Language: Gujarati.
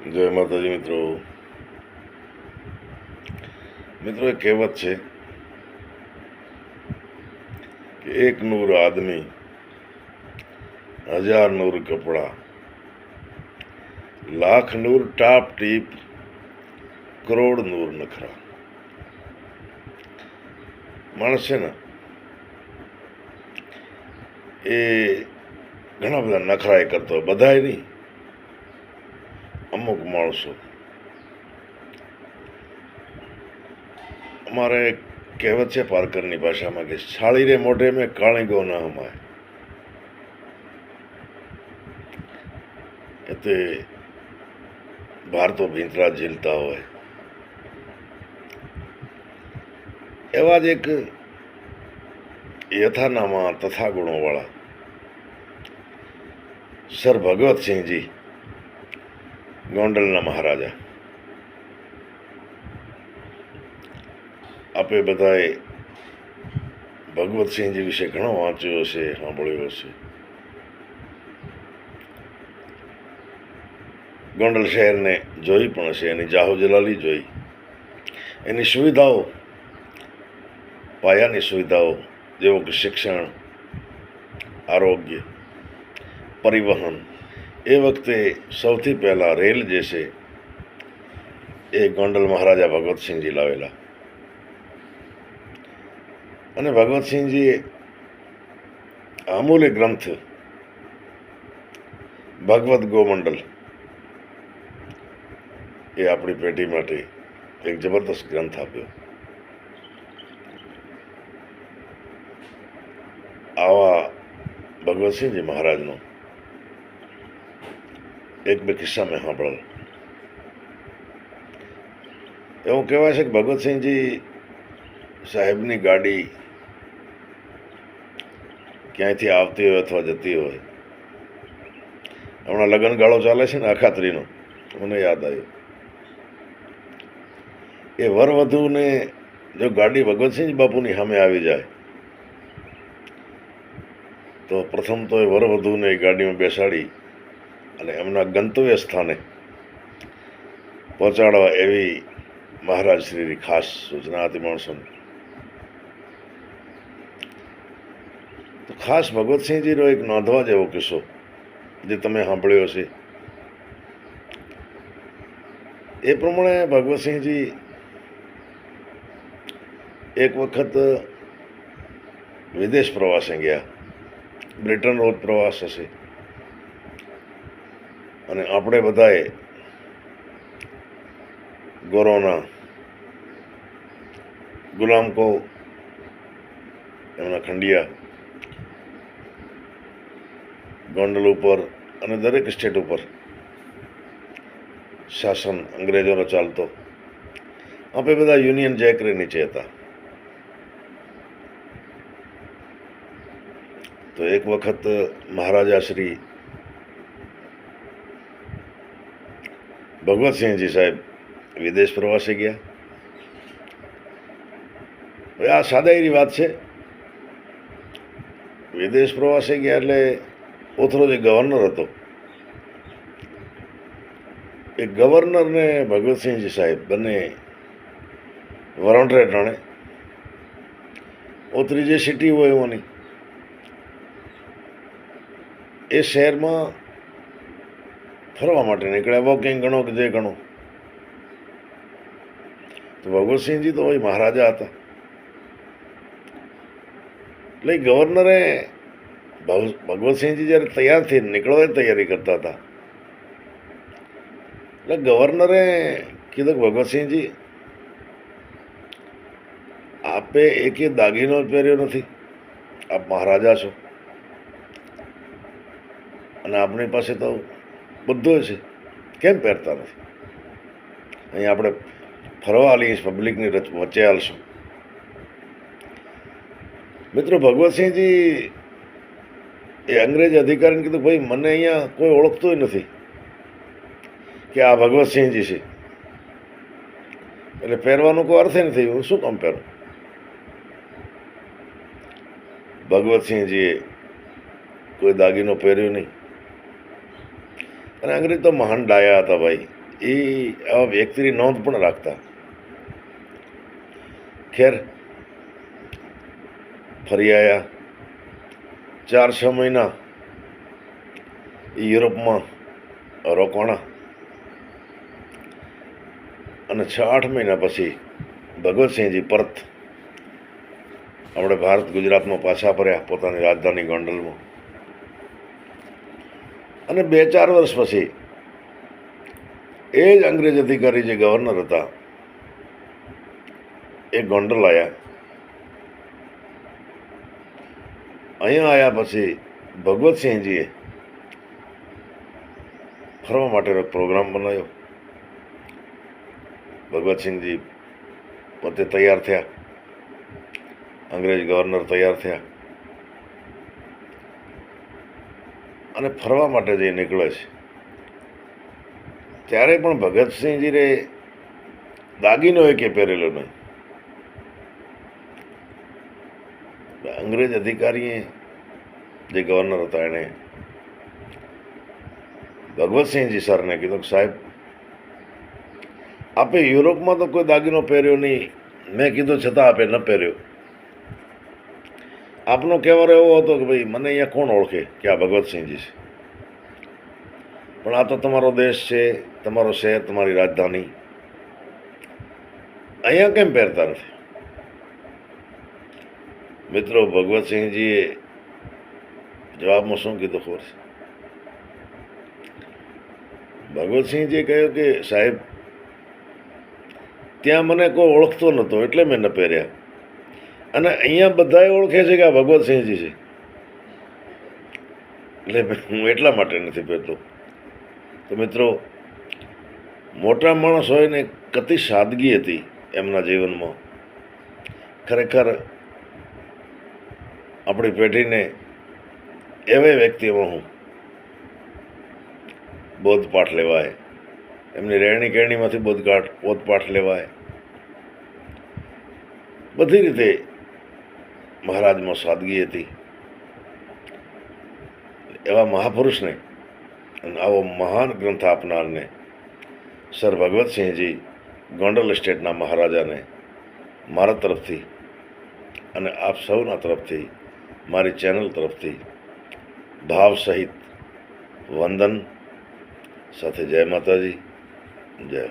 જય માતાજી મિત્રો. મિત્રો, એક કહેવત છે કે એક નૂર આદમી, હજાર નૂર કપડા, લાખ નૂર ટાપ ટીપ, કરોડ નૂર નખરા. માણસ છે ને, એ ઘણા બધા નખરા એ કરતો હોય, બધાય નહીં. અમુક માણસો. અમારે કહેવત છે પારકરની ભાષામાં કે છાળી રે મોઢે મેં કાળી ગો ના હમાય. એટલે બહાર તો ભીંતરા ઝીલતા હોય. એવા જ એક યથાનામાં તથા ગુણોવાળા સર ભગવતસિંહજી ગોંડલના મહારાજા. આપે બધાએ ભગવતસિંહજી વિશે ઘણો વાંચ્યો હશે, સાંભળ્યો હશે. ગોંડલ શહેરને જોઈ પણ હશે, એની જાહોજલાલી જોઈ. એની સુવિધાઓ, પાયાની સુવિધાઓ, જેવો કે શિક્ષણ, આરોગ્ય, પરિવહન એ વખતે સૌથી પહેલાં રેલ જે છે, એ ગોંડલ મહારાજા ભગવતસિંહજી લાવેલા. અને ભગવતસિંહજીએ અમૂલ્ય ગ્રંથ ભગવદ્ ગોમંડલ એ આપણી પેઢી માટે એક જબરદસ્ત ગ્રંથ આપ્યો. આવા ભગવતસિંહજી મહારાજનો એક બે કિસ્સા મેં સાંભળેલ એવું કહેવાય છે કે ભગતસિંહજી સાહેબની ગાડી ક્યાંયથી આવતી હોય અથવા જતી હોય. હમણાં લગ્નગાળો ચાલે છે ને અખાત્રીનો મને યાદ આવ્યું. એ વરવધુને જો ગાડી ભગવતસિંહ બાપુની સામે આવી જાય, તો પ્રથમ તો એ વરવધુને ગાડીમાં બેસાડી અને એમના ગંતવ્ય સ્થાને પહોંચાડવા એવી મહારાજ શ્રીની ખાસ સૂચના હતી માણસોને. તો ખાસ ભગવતસિંહજીનો એક નોંધવા જેવો કિસ્સો જે તમે સાંભળ્યો છે એ પ્રમાણે ભગવતસિંહજી એક વખત વિદેશ પ્રવાસે ગયા. બ્રિટન રોજ પ્રવાસ હશે. અને આપણે બધાએ ગોરોના ગુલામ કો એમના ખંડિયા, ગોંડલ ઉપર અને દરેક સ્ટેટ ઉપર શાસન અંગ્રેજોનો ચાલતો. આપણે બધા યુનિયન જેકરે નીચે હતા. તો એક વખત મહારાજા શ્રી ભગવતસિંહજી સાહેબ વિદેશ પ્રવાસે ગયા. હવે આ સાદાઈની વાત છે. વિદેશ પ્રવાસે ગયા એટલે ઓથરો જે ગવર્નર હતો, એ ગવર્નર ને ભગવતસિંહજી સાહેબ બંને વરોંટરે ટાણે. ઓતરી જે સિટી હોય એમાંની, એ શહેરમાં ફરવા માટે નીકળ્યા. વોકિંગ ગણો કે જે ગણો. તો ભગવતસિંહજી તો એ મહારાજા હતા. એટલે ગવર્નરે ભગવતસિંહજી જ્યારે તૈયાર થઈને નીકળવાની તૈયારી કરતા હતા. એટલે ગવર્નરે કીધું કે ભગવતસિંહજી આપે એકે દાગીનો પહેર્યો નથી. આપ મહારાજા છો. અને આપણી પાસે તો બધું છે. કેમ પહેરતા નથી? અહીં આપણે ફરવા આવીએ પબ્લિકની વચ્ચે હાલશું મિત્રો, ભગવતસિંહજી એ અંગ્રેજ અધિકારીને કીધું, ભાઈ, મને અહીંયા કોઈ ઓળખતો નથી કે આ ભગવતસિંહજી છે. એટલે પહેરવાનો કોઈ અર્થ નથી. હું શું કામ પહેરું? ભગવતસિંહજીએ કોઈ દાગીનો પહેર્યો નહીં. અને અંગ્રેજ તો મહાન ડાયા હતા ભાઈ. એ આવા વ્યક્તિની નોંધ પણ રાખતા. ખેર, ફરી આવ્યા ચાર છ મહિના યુરોપમાં રોકાણા. અને છ આઠ મહિના પછી ભગવતસિંહજી પરત આપણે ભારત ગુજરાતમાં પાછા ફર્યા પોતાની રાજધાની ગોંડલમાં. અને બે ચાર વર્ષ પછી એ જ અંગ્રેજ અધિકારી જે ગવર્નર હતા, એ ગોંડલ આવ્યા અહીંયા આવ્યા પછી ભગવતસિંહજીએ ફરવા માટેનો પ્રોગ્રામ બનાવ્યો. ભગવતસિંહજી પોતે તૈયાર થયા. અંગ્રેજ ગવર્નર તૈયાર થયા. અને ફરવા માટે જઈ નીકળે છે. ત્યારે પણ ભગતસિંહજીને દાગીનો એકે પહેરેલો નહીં. અંગ્રેજ અધિકારીએ જે ગવર્નર હતા એણે ભગવતસિંહજી સરને કીધું કે સાહેબ, આપે યુરોપમાં તો કોઈ દાગીનો પહેર્યો નહીં. મેં કીધું છતાં આપે ન પહેર્યો. આપનો કહેવાનો એવો હતો કે ભાઈ, મને અહીંયા કોણ ઓળખે કે આ ભગવતસિંહજી છે? પણ આ તો તમારો દેશ છે, તમારો શહેર, તમારી રાજધાની. અહીંયા કેમ પહેરતા નથી? મિત્રો ભગવતસિંહજીએ જવાબમાં શું કીધું ખબર છે? ભગવતસિંહજીએ કહ્યું કે સાહેબ, ત્યાં મને કોઈ ઓળખતો નહોતો, એટલે મેં ન પહેર્યા. અને અહીંયા બધાએ ઓળખે છે કે આ ભગવતસિંહજી છે. એટલે હું એટલા માટે નથી પહેરતો તો મિત્રો, મોટા માણસ હોય ને કતિ સાદગી હતી એમના જીવનમાં. ખરેખર આપણી પેઢીને એવા વ્યક્તિઓમાં હું બોધપાઠ લેવાય. એમની રહેણી કહેણીમાંથી બોધપાઠ બોધપાઠ લેવાય. બધી રીતે મહારાજમાં સાદગી હતી. એવા મહાપુરુષને અને આવો મહાન ગ્રંથ આપનારને સર ભગવતસિંહજી ગોંડલ એસ્ટેટના મહારાજાને મારા તરફથી અને આપ સૌના તરફથી, મારી ચેનલ તરફથી ભાવ સહિત વંદન. સાથે જય માતાજી, જય